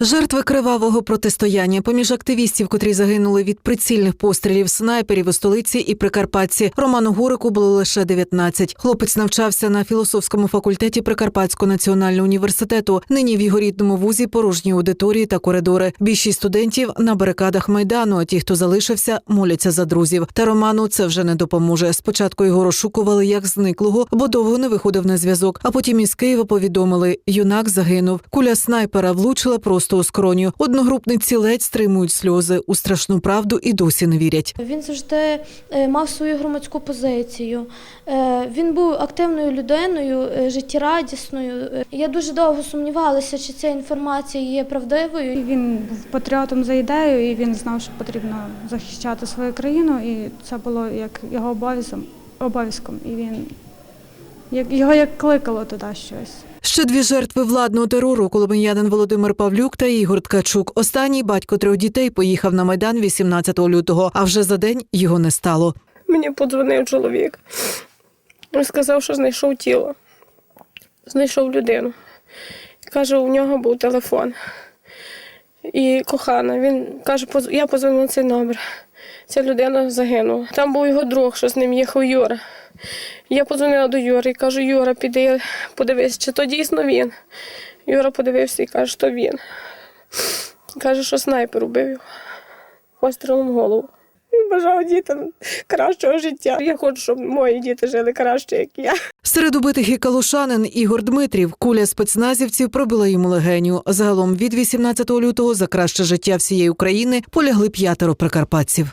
Жертви кривавого протистояння поміж активістів, котрі загинули від прицільних пострілів снайперів у столиці і Прикарпатці. Роману Гурику було лише 19. Хлопець навчався на філософському факультеті Прикарпатського національного університету. Нині в його рідному вузі порожні аудиторії та коридори. Більшість студентів на барикадах майдану. А ті, хто залишився, моляться за друзів. Та Роману це вже не допоможе. Спочатку його розшукували як зниклого, бо довго не виходив на зв'язок. А потім із Києва повідомили, юнак загинув. Куля снайпера влучила просто у скроню. Одногрупниці ледь стримують сльози. У страшну правду і досі не вірять. Він завжди е, мав свою громадську позицію. Е, Він був активною людиною, е, життєрадісною. Я дуже довго сумнівалася, чи ця інформація є правдивою. Він був патріотом за ідею, і він знав, що потрібно захищати свою країну, і це було як його обов'язком. обов'язком. І він як його як кликало туди щось. Ще дві жертви владного терору коломиянин Володимир Павлюк та Ігор Ткачук. Останній батько трьох дітей поїхав на майдан 18 лютого, а вже за день його не стало. Мені подзвонив чоловік. Він сказав, що знайшов тіло. Знайшов людину. Каже, у нього був телефон. І кохана. Він каже, «Поз- я позвонив на цей номер. Ця людина загинула. Там був його друг, що з ним їхав Юра. Я подзвонила до Юри і кажу, Юра, піди, подивись, чи то дійсно він. Юра подивився і каже, що він. Каже, що снайпер убив його пострілом в голову. Він бажав дітям кращого життя. Я хочу, щоб мої діти жили краще, як я. Серед убитих і калушанин Ігор Дмитрів. Куля спецназівців пробила йому легеню. Загалом від 18 лютого за краще життя всієї України полягли п'ятеро прикарпатців.